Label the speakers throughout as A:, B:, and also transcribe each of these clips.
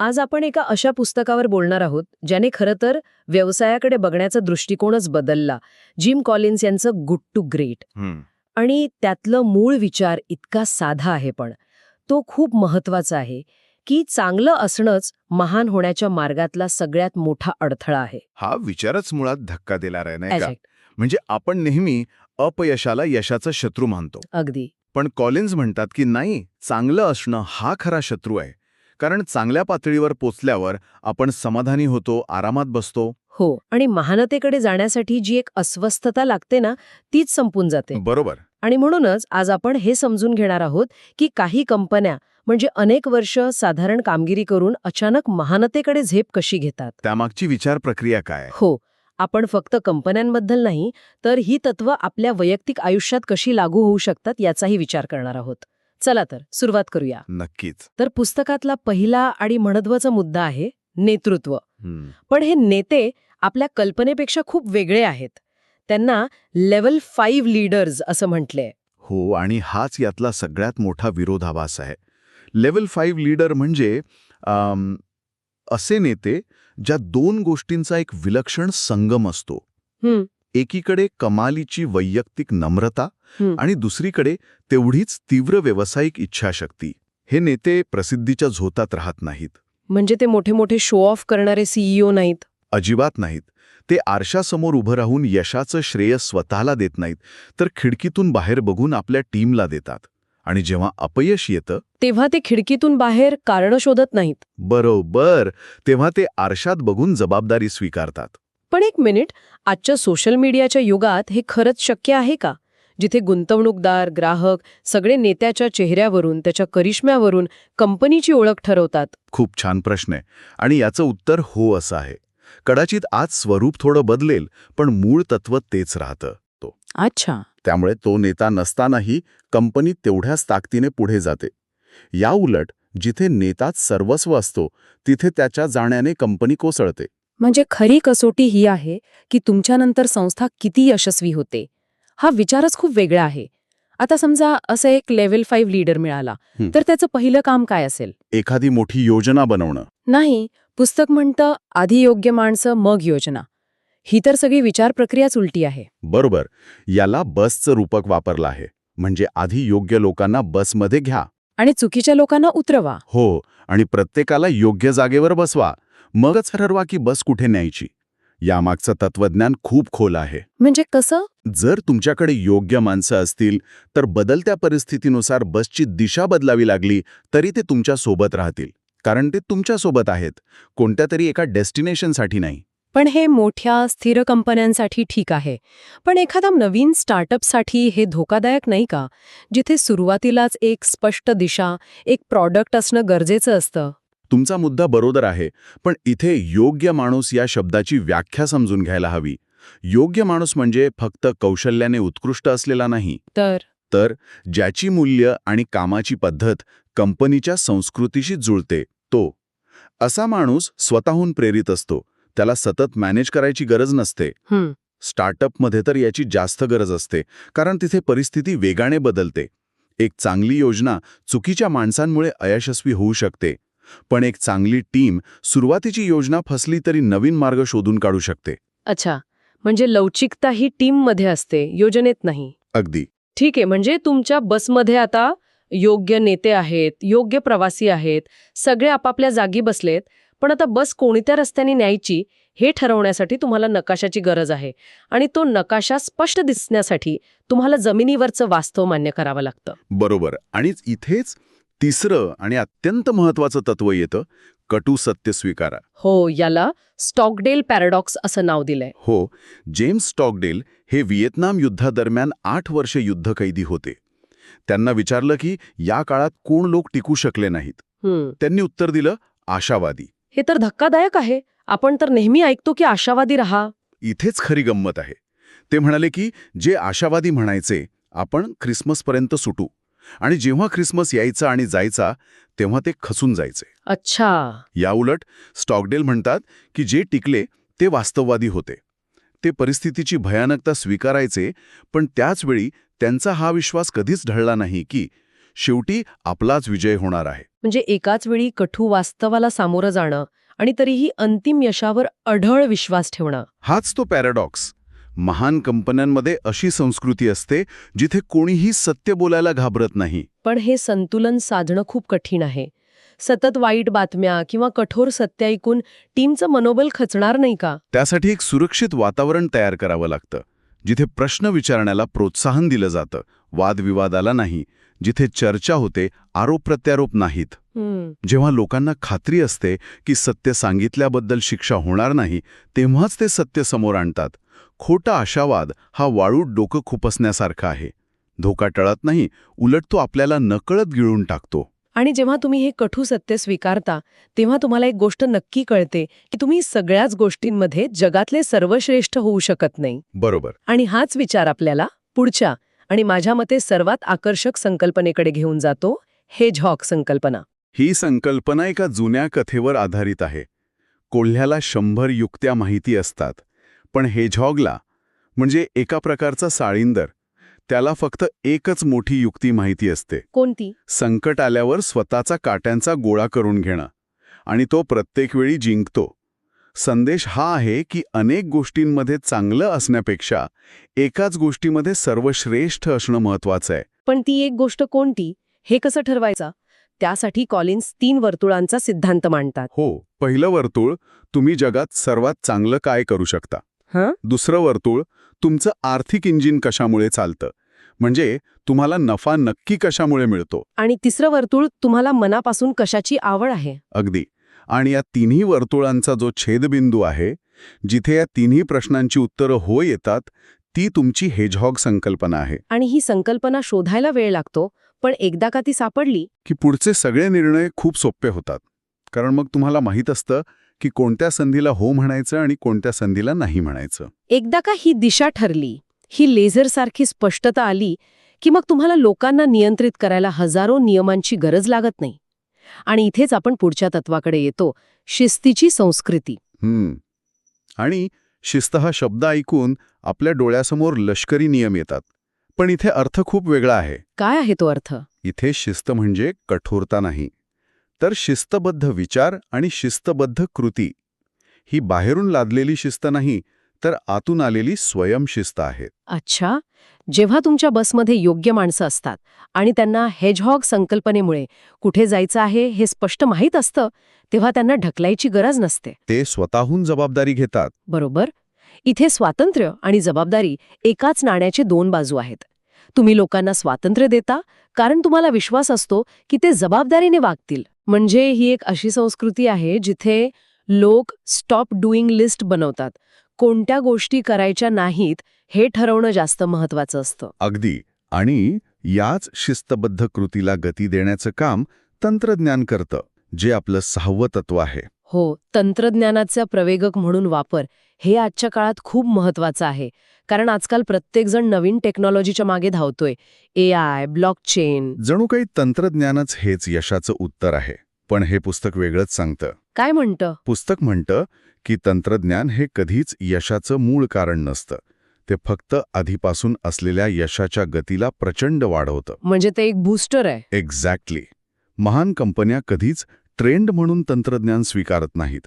A: आज आपण एका अशा पुस्तकावर बोलणार आहोत ज्याने खरं तर व्यवसायाकडे बघण्याचा दृष्टिकोनच बदलला. जिम कॉलिन्स यांचं गुड टू ग्रेट. आणि त्यातलं मूळ विचार इतका साधा आहे पण. तो खूप महत्त्वाचा आहे की चांगलं असणंच महान होण्याच्या मार्गातला सगळ्यात मोठा अडथळा आहे.
B: हा विचारच मुळात धक्का दिला आहे नाही का. म्हणजे आपण नेहमी अपयशाला यशाचा शत्रू मानतो.
A: अगदी.
B: पण कॉलिन्स म्हणतात की नाही चांगलं असणं हा खरा शत्रू आहे. कारण चांगल्या पातळीवर पोचल्यावर आपण समाधानी होतो आरामात बसतो.
A: हो आणि महानतेकडे जाण्यासाठी जी एक अस्वस्थता लागते ना तीच संपून जाते.
B: बरोबर.
A: आणि म्हणूनच आज आपण हे समजून घेणार आहोत की काही कंपन्या म्हणजे अनेक वर्ष साधारण कामगिरी करून अचानक महानतेकडे झेप कशी घेतात?
B: त्यामागची विचार प्रक्रिया काय?
A: हो आपण फक्त कंपन्यांबद्दल नाही तर ही तत्व आपल्या वैयक्तिक आयुष्यात कशी लागू होऊ शकतात याचाही विचार करणार आहोत. चला तर सुरुवात करूया.
B: नक्कीच.
A: तर पुस्तकातला पहिला आणि महत्त्वाचा मुद्दा आहे नेतृत्व. पण हे नेते आपल्या कल्पनेपेक्षा खूप वेगळे आहेत. त्यांना लेवल फाईव्ह लीडर्स असं म्हटलंय.
B: हो आणि हाच यातला सगळ्यात मोठा विरोधाभास आहे. लेवल फाईव्ह लीडर म्हणजे असे नेते ज्या दोन गोष्टींचा एक विलक्षण संगम असतो. एकीकडे कमालीची वैयक्तिक नम्रता. आणि दुसरीकडे तेवढीच तीव्र व्यावसायिक इच्छाशक्ती. हे नेते प्रसिद्धीच्या झोतात राहत नाहीत.
A: म्हणजे ते मोठे मोठे शो ऑफ करणारे सीईओ नाहीत?
B: अजिबात नाहीत. ते आरशासमोर उभं राहून यशाचं श्रेय स्वतःला देत नाहीत तर खिडकीतून बाहेर बघून आपल्या टीमला देतात. आणि जेव्हा अपयश येतं
A: तेव्हा ते खिडकीतून बाहेर कारण शोधत नाहीत.
B: बरोबर. तेव्हा ते आरशात बघून जबाबदारी स्वीकारतात.
A: पण एक मिनिट आजच्या सोशल मीडियाच्या युगात हे खरंच शक्य आहे का? जिथे गुंतवणूकदार ग्राहक सगळे नेत्याच्या चेहऱ्यावरून त्याच्या करिश्म्यावरून कंपनीची ओळख ठरवतात?
B: खूप छान प्रश्न आहे. आणि याचं उत्तर हो असं आहे. कदाचित आज स्वरूप थोडं बदलेल पण मूळ तत्व तेच राहतं. तो.
A: अच्छा.
B: त्यामुळे तो नेता नसतानाही कंपनी तेवढ्याच ताकदीने पुढे जाते. या उलट जिथे नेताच सर्वस्व असतो तिथे त्याच्या जाण्याने कंपनी कोसळते.
A: म्हणजे खरी कसोटी ही आहे की तुमच्यानंतर संस्था किती यशस्वी होते. हा विचारच खूप वेगळा आहे. आता समजा असं एक लेव्हल फाईव्ह लीडर मिळाला. तर त्याचं पहिलं काम काय असेल?
B: एखादी मोठी योजना बनवणं.
A: नाही पुस्तक म्हणतं आधी योग्य माणसं मग योजना. ही तर सगळी विचार प्रक्रियाच उलटी आहे.
B: बरोबर. याला बसचं रूपक वापरलं आहे. म्हणजे आधी योग्य लोकांना बसमध्ये घ्या.
A: आणि चुकीच्या लोकांना उतरवा.
B: हो आणि प्रत्येकाला योग्य जागेवर बसवा. मगच ठरवा की बस कुठे न्यायची. यामागचं तत्वज्ञान खूप खोल आहे.
A: म्हणजे कसं?
B: जर तुमच्याकडे योग्य माणसं असतील तर बदलत्या परिस्थितीनुसार बसची दिशा बदलावी लागली तरी ते तुमच्यासोबत राहतील. कारण ते तुमच्यासोबत आहेत. कोणत्या तरी एका डेस्टिनेशनसाठी नाही.
A: पण हे मोठ्या स्थिर कंपन्यांसाठी ठीक आहे. पण एखादा नवीन स्टार्टअपसाठी हे धोकादायक नाही का? जिथे सुरुवातीलाच एक स्पष्ट दिशा एक प्रॉडक्ट असणं गरजेचं असतं.
B: तुमचा मुद्दा बरोबर आहे पण इथे योग्य माणूस या शब्दाची व्याख्या समजून घ्यायला हवी. योग्य माणूस म्हणजे फक्त कौशल्याने उत्कृष्ट असलेला नाही.
A: तर?
B: तर ज्याची मूल्य आणि कामाची पद्धत कंपनीच्या संस्कृतीशी जुळते तो. असा माणूस स्वतःहून प्रेरित असतो त्याला सतत मॅनेज करायची गरज नसते. स्टार्टअपमध्ये तर याची जास्त गरज असते कारण तिथे परिस्थिती वेगाने बदलते. एक चांगली योजना चुकीच्या माणसांमुळे अयशस्वी होऊ शकते पण एक चांगली टीम सुरुवातीची योजना फसली तरी नवीन मार्ग शोधून काढू शकते.
A: अच्छा म्हणजे लवचिकता ही टीममध्ये असते योजनेत नाही.
B: अगदी.
A: ठीक आहे म्हणजे तुमच्या बसमध्ये आता योग्य नेते आहेत योग्य प्रवासी आहेत सगळे आपापल्या जागी बसलेत पण आता बस कोणत्या रस्त्याने न्यायची हे ठरवण्यासाठी तुम्हाला नकाशाची गरज आहे आणि तो नकाशा स्पष्ट दिसण्यासाठी तुम्हाला जमिनीवरचं वास्तव मान्य करावं लागतं.
B: बरोबर आणि इथेच तिसरं आणि अत्यंत महत्वाचं तत्व येतं कटू सत्य स्वीकारा.
A: हो याला स्टॉकडेल पॅराडॉक्स असं नाव दिलंय.
B: हो जेम्स स्टॉकडेल हे व्हिएतनाम युद्धादरम्यान आठ वर्ष युद्धकैदी होते. त्यांना विचारलं की या काळात कोण लोक टिकू शकले नाहीत? त्यांनी उत्तर दिलं आशावादी.
A: हे तर धक्कादायक आहे. आपण तर नेहमी ऐकतो की आशावादी राहा.
B: इथेच खरी गंमत आहे. ते म्हणाले की जे आशावादी म्हणायचे आपण ख्रिसमसपर्यंत सुटू. आणि जेव्हा ख्रिसमस यायचा आणि जायचा तेव्हा ते खचून जायचे.
A: अच्छा.
B: याउलट स्टॉकडेल म्हणतात की जे टिकले ते वास्तववादी होते. ते परिस्थितीची भयानकता स्वीकारायचे पण त्याच वेळी त्यांचा हा विश्वास कधीच ढळला नाही की शेवटी आपलाच विजय होणार आहे.
A: म्हणजे एकाच वेळी कठू वास्तवाला सामोरं जाणं आणि तरीही अंतिम यशावर अढळ विश्वास ठेवणं.
B: हाच तो पॅराडॉक्स. महान कंपन्यांमध्ये अशी संस्कृती असते जिथे कोणीही सत्य बोलायला घाबरत नाही.
A: पण हे संतुलन साधणं खूप कठीण आहे. सतत वाईट बातम्या किंवा कठोर सत्य ऐकून टीमचं मनोबल खचणार नाही का?
B: त्यासाठी एक सुरक्षित वातावरण तयार करावं लागतं जिथे प्रश्न विचारण्याला प्रोत्साहन दिलं जातं वादविवादाला नाही जिथे चर्चा होते आरोप प्रत्यारोप नाहीत. जेव्हा लोकांना खात्री असते की सत्य सांगितल्याबद्दल शिक्षा होणार नाही तेव्हाच ते सत्य समोर आणतात. खोटा आशावाद हा वाळूत डोकं खुपसण्यासारखा आहे. धोका टळत नाही उलट तो आपल्याला नकळत गिळून टाकतो.
A: आणि जेव्हा तुम्ही हे कठू सत्य स्वीकारता तेव्हा तुम्हाला एक गोष्ट नक्की कळते की तुम्ही सगळ्याच गोष्टींमध्ये जगातले सर्वश्रेष्ठ होऊ शकत नाही.
B: बरोबर.
A: आणि हाच विचार आपल्याला पुढच्या आणि माझ्या मते सर्वात आकर्षक संकल्पनेकडे घेऊन जातो हे झॉक संकल्पना.
B: ही संकल्पना एका जुन्या कथेवर आधारित आहे. कोल्ह्याला शंभर युक्त्या माहिती असतात. पण हेझॉगला म्हणजे एका प्रकारचा साळींदर त्याला फक्त एकच मोठी युक्ती माहिती असते.
A: कोणती?
B: संकट आल्यावर स्वतःचा काट्यांचा गोळा करून घेणं आणि तो प्रत्येक वेळी जिंकतो. संदेश हा आहे की अनेक गोष्टींमध्ये चांगलं असण्यापेक्षा एकाच गोष्टीमध्ये सर्वश्रेष्ठ असणं महत्वाचं आहे.
A: पण ती एक गोष्ट कोणती? हे कसं ठरवायचं? त्यासाठी कॉलिन्स तीन वर्तुळांचा सिद्धांत मांडतात.
B: हो पहिलं वर्तुळ तुम्ही जगात सर्वात चांगलं काय करू शकता? दुसरं वर्तुळ तुमचं आर्थिक इंजिन कशामुळे चालतं? म्हणजे तुम्हाला नफा नक्की कशामुळे मिळतो?
A: आणि तिसरं वर्तुळ तुम्हाला मनापासून कशाची आवड आहे?
B: अगदी. आणि या तिन्ही वर्तुळांचा जो छेदबिंदू आहे जिथे या तिन्ही प्रश्नांची उत्तरं हो येतात ती तुमची हेजहॉग संकल्पना आहे.
A: आणि ही संकल्पना शोधायला वेळ लागतो पण एकदा का ती सापडली?
B: की पुढचे सगळे निर्णय खूप सोपे होतात. कारण मग तुम्हाला माहीत असतं की कोणत्या संधीला हो म्हणायचं आणि कोणत्या संधीला नाही म्हणायचं.
A: एकदा का ही दिशा ठरली ही लेझरसारखी स्पष्टता आली की मग तुम्हाला लोकांना नियंत्रित करायला हजारो नियमांची गरज लागत नाही. आणि इथेच आपण पुढच्या तत्वाकडे येतो शिस्तीची संस्कृती.
B: हम्म. आणि शिस्त हा शब्द ऐकून आपल्या डोळ्यासमोर लष्करी नियम येतात. पण इथे अर्थ खूप वेगळा आहे.
A: काय आहे तो अर्थ?
B: इथे शिस्त म्हणजे कठोरता नाही. तर शिस्तबद्ध विचार आणि शिस्तबद्ध कृती. ही बाहेरून लादलेली शिस्त नाही तर आतून आलेली स्वयंशिस्त आहे
A: अच्छा. जेव्हा तुमच्या बसमध्ये योग्य माणसं असतात आणि त्यांना हेजहॉग संकल्पनेमुळे कुठे जायचं आहे हे स्पष्ट माहीत असतं तेव्हा त्यांना ढकलायची गरज नसते.
B: ते स्वतःहून जबाबदारी घेतात.
A: बरोबर. इथे स्वातंत्र्य आणि जबाबदारी एकाच नाण्याचे दोन बाजू आहेत. तुम्ही लोकांना स्वातंत्र्य देता कारण तुम्हाला विश्वास असतो की ते जबाबदारीने वागतील. म्हणजे ही एक अशी संस्कृती आहे जिथे लोक स्टॉप डुईंग लिस्ट बनवतात. कोणत्या गोष्टी करायच्या नाहीत हे ठरवणं जास्त महत्वाचं असतं.
B: अगदी. आणि याच शिस्तबद्ध कृतीला गती देण्याचं काम तंत्रज्ञान करतं जे आपलं सहावं तत्व आहे.
A: हो तंत्रज्ञानाचा प्रवेगक म्हणून वापर हे आजच्या काळात खूप महत्वाचं आहे. कारण आजकाल प्रत्येकजण नवीन टेक्नॉलॉजीच्या मागे धावतोय. A I blockchain.
B: जणू काही तंत्रज्ञानच हेच यशाचं उत्तर आहे. पण हे पुस्तक वेगळंच सांगतं.
A: काय म्हणतं?
B: पुस्तक म्हणतं की तंत्रज्ञान हे कधीच यशाचं मूळ कारण नसतं. ते फक्त आधीपासून असलेल्या यशाच्या गतीला प्रचंड वाढवतं.
A: म्हणजे ते एक बूस्टर आहे.
B: एक्झॅक्टली. महान कंपन्या कधीच ट्रेंड म्हणून तंत्रज्ञान स्वीकारत नाहीत.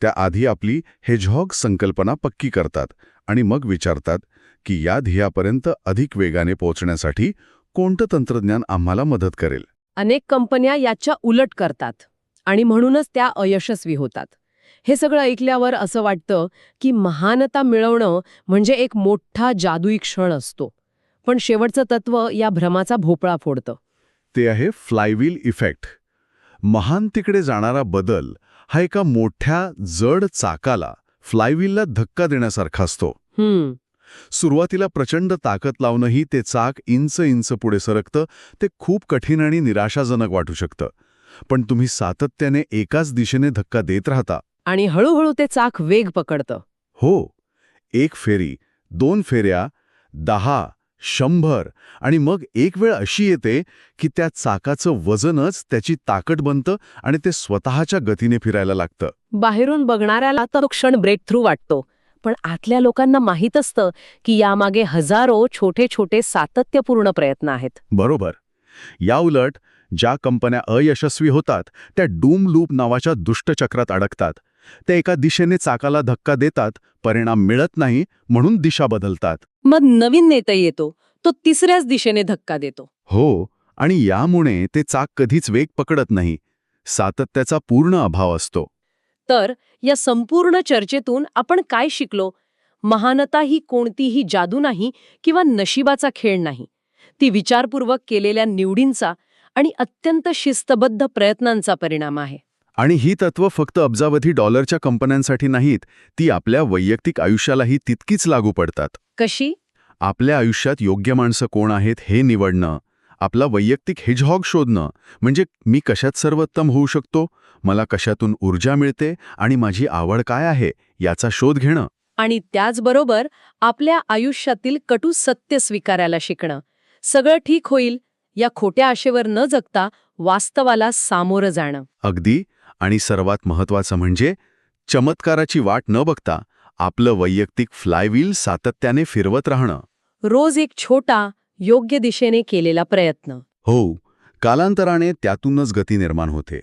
B: त्या आधी आपली हेजहॉग संकल्पना पक्की करतात आणि मग विचारतात की या ध्येयापर्यंत अधिक वेगाने पोहोचण्यासाठी कोणतं तंत्रज्ञान आम्हाला मदत करेल?
A: अनेक कंपन्या याच्या उलट करतात आणि म्हणूनच त्या अयशस्वी होतात. हे सगळं ऐकल्यावर असं वाटतं की महानता मिळवणं म्हणजे एक मोठा जादुई क्षण असतो. पण शेवटचं तत्व या भ्रमाचा भोपळा फोडतं.
B: ते आहे फ्लायव्हील इफेक्ट. महान तिकडे जाणारा बदल हा एका मोठ्या जड चाकाला फ्लायव्हीलला धक्का देण्यासारखा असतो. सुरुवातीला प्रचंड ताकद लावूनही ते चाक इंच इंच पुढे सरकतं ते खूप कठीण आणि निराशाजनक वाटू शकतं. पण तुम्ही सातत्याने एकाच दिशेने धक्का देत राहता.
A: आणि हळूहळू ते चाक वेग पकडतं.
B: हो एक फेरी दोन फेऱ्या दहा शंभर. आणि मग एक वेळ अशी येते की त्या चाकाचं वजनच त्याची ताकद बनतं आणि ते स्वतःच्या गतीने फिरायला लागतं.
A: बाहेरून बघणाऱ्याला तर क्षण ब्रेक थ्रू वाटतो. पण आतल्या लोकांना माहीत असतं की यामागे हजारो छोटे छोटे सातत्यपूर्ण प्रयत्न आहेत.
B: बरोबर. याउलट ज्या कंपन्या अयशस्वी होतात त्या डूम लूप नावाच्या दुष्टचक्रात अडकतात. त्या एका दिशेने चाकाला धक्का देतात परिणाम मिळत नाही म्हणून दिशा बदलतात.
A: मग नवीन नेता येतो तो तिसऱ्याच दिशेने धक्का देतो.
B: हो आणि यामुळे ते चाक कधीच वेग पकडत नाही. सातत्याचा पूर्ण अभाव असतो.
A: तर या संपूर्ण चर्चेतून आपण काय शिकलो? महानता ही कोणतीही जादू नाही किंवा नशिबाचा खेळ नाही. ती विचारपूर्वक केलेल्या निवडींचा आणि अत्यंत शिस्तबद्ध प्रयत्नांचा परिणाम आहे.
B: आणि ही तत्व फक्त अब्जावधी डॉलरच्या कंपन्यांसाठी नाहीत ती आपल्या वैयक्तिक आयुष्यालाही तितकीच लागू पडतात.
A: कशी?
B: आपल्या आयुष्यात योग्य माणसं कोण आहेत हे निवडणं आपला वैयक्तिक हेजहॉग शोधणं म्हणजे मी कशात सर्वोत्तम होऊ शकतो मला कशातून ऊर्जा मिळते आणि माझी आवड काय आहे याचा शोध घेणं.
A: आणि त्याचबरोबर आपल्या आयुष्यातील कटू सत्य स्वीकारायला शिकणं. सगळं ठीक होईल या खोट्या आशेवर न जगता वास्तवाला सामोरं जाणं.
B: अगदी आणि सर्वात महत्वाचं म्हणजे चमत्काराची वाट न बघता आपलं वैयक्तिक फ्लायव्हील सातत्याने फिरवत राहणं.
A: रोज एक छोटा योग्य दिशेने केलेला प्रयत्न.
B: हो कालांतराने त्यातूनच गती निर्माण होते.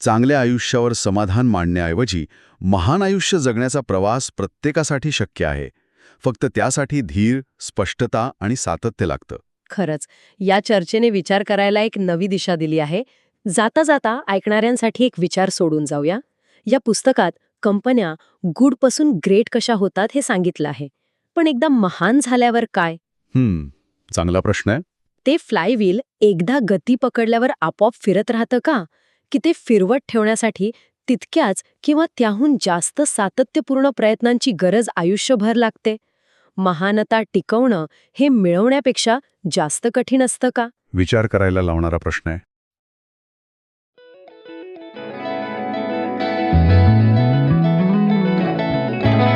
B: चांगल्या आयुष्यावर समाधान मांडण्याऐवजी महान आयुष्य जगण्याचा प्रवास प्रत्येकासाठी शक्य आहे. फक्त त्यासाठी धीर स्पष्टता आणि सातत्य लागतं.
A: खरंच या चर्चेने विचार करायला एक नवी दिशा दिली आहे. जाता जाता ऐकणाऱ्यांसाठी एक विचार सोडून जाऊया. या पुस्तकात कंपन्या गुडपासून ग्रेट कशा होतात हे सांगितलं आहे. पण एकदा महान झाल्यावर काय?
B: चांगला प्रश्न आहे.
A: ते फ्लायव्हील एकदा गती पकडल्यावर आपोआप फिरत राहतं का? की ते फिरवत ठेवण्यासाठी तितक्याच किंवा त्याहून जास्त सातत्यपूर्ण प्रयत्नांची गरज आयुष्यभर लागते? महानता टिकवणं हे मिळवण्यापेक्षा जास्त कठीण असतं का?
B: विचार करायला लावणारा प्रश्न आहे.